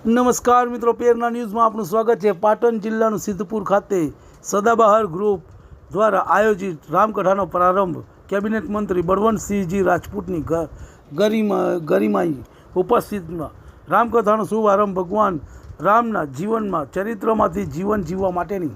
નમસ્કાર મિત્રો, પેરના ન્યૂઝમાં આપનું સ્વાગત છે. પાટણ જિલ્લાનું સિદ્ધપુર ખાતે સદાબહાર ગ્રુપ દ્વારા આયોજિત રામકથાનો પ્રારંભ કેબિનેટ મંત્રી બળવંતસિંહજી રાજપૂતની ગરિમા, ગરિમાઈ ઉપસ્થિતમાં. રામકથાનો શુભારંભ ભગવાન રામના જીવનમાં, ચરિત્રમાંથી જીવન જીવવા માટેની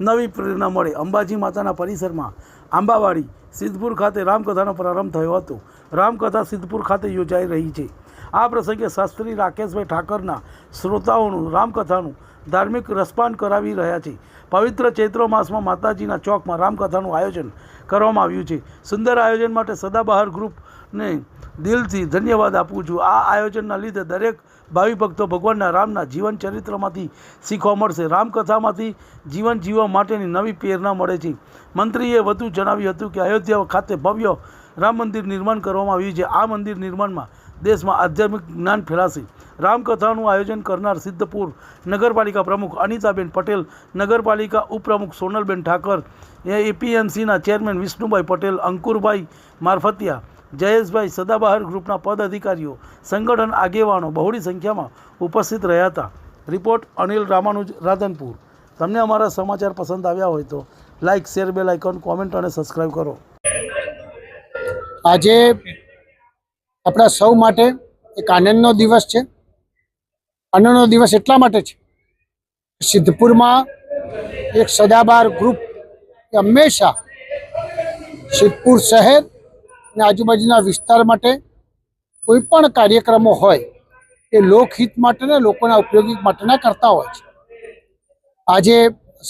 નવી પ્રેરણા મળે. અંબાજી માતાના પરિસરમાં આંબાવાડી સિદ્ધપુર ખાતે રામકથાનો પ્રારંભ થયો હતો. રામકથા સિદ્ધપુર ખાતે યોજાઈ રહી છે. આ પ્રસંગે શાસ્ત્રી રાકેશભાઈ ઠાકરના શ્રોતાઓનું રામકથાનું ધાર્મિક રસપાન કરાવી રહ્યા છે. પવિત્ર ચૈત્ર માસમાં માતાજીના ચોકમાં રામકથાનું આયોજન કરવામાં આવ્યું છે. સુંદર આયોજન માટે સદાબહાર ગ્રુપને દિલથી ધન્યવાદ આપું છું. આ આયોજનના લીધે દરેક ભાવિ ભક્તો ભગવાનના રામના જીવન ચરિત્રમાંથી શીખવા મળશે. રામકથામાંથી જીવન જીવવા માટેની નવી પ્રેરણા મળે છે. મંત્રીએ વધુ જણાવ્યું હતું કે અયોધ્યા ખાતે ભવ્ય રામ મંદિર નિર્માણ કરવામાં આવ્યું છે. આ મંદિર નિર્માણમાં દેશમાં આધ્યાત્મિક જ્ઞાન ફેલાશે. રામકથાનું આયોજન કરનાર સિદ્ધપુર નગરપાલિકા પ્રમુખ અનિતાબેન પટેલ, નગરપાલિકા ઉપપ્રમુખ સોનલબેન ઠાકર, એપીએમસીના ચેરમેન વિષ્ણુભાઈ પટેલ, અંકુરભાઈ મારફતિયા, જયેશભાઈ સદાબહાર ગ્રુપના પદ અધિકારીઓ સંગઠન આગેવાનો બહોળી સંખ્યામાં ઉપસ્થિત રહ્યા હતા. રિપોર્ટ અનિલ રામાનુજ રાધનપુર. તમને અમારા સમાચાર પસંદ આવ્યા હોય તો like share bell icon comment અને સબસ્ક્રાઈબ કરો. આજે આપણા સૌ માટે એક આનંદનો દિવસ છે. આનંદનો દિવસ એટલા માટે છે સિદ્ધપુરમાં એક સદાબાર ગ્રુપ એ હંમેશા સિદ્ધપુર શહેર અને આજુબાજુના વિસ્તાર માટે કોઈ પણ કાર્યક્રમો હોય, એ લોકહિત માટે ને લોકોના ઉપયોગી માટેના કરતા હોય છે. આજે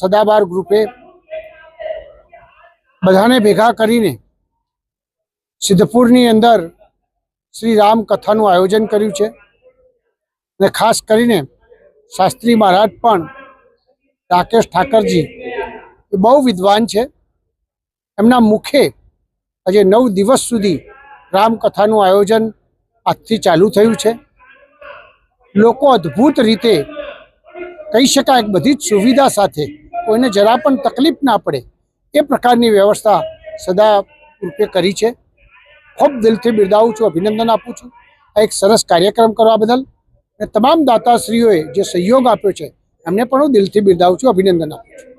સદાબાર ગ્રુપે બધાને ભેગા કરીને સિદ્ધપુરની અંદર શ્રી રામ કથાનું આયોજન કર્યું છે. અને ખાસ કરીને શાસ્ત્રી મહારાજ પણ, રાકેશ ઠાકરજી, એ બહુ વિદ્વાન છે. એમના મુખે આજે નવ દિવસ સુધી રામકથાનું આયોજન આજથી ચાલુ થયું છે. લોકો અદ્ભુત રીતે કહી શકાય બધી જ સુવિધા સાથે કોઈને જરા પણ તકલીફ ના પડે એ પ્રકારની વ્યવસ્થા સદા રૂપે કરી છે. ખૂબ દિલથી બિરદાવું છું, અભિનંદન આપું છું. આ એક સરસ કાર્યક્રમ કરવા બદલ અને તમામ દાતાશ્રીઓએ જે સહયોગ આપ્યો છે, એમને પણ હું દિલથી બિરદાવું છું, અભિનંદન આપું છું.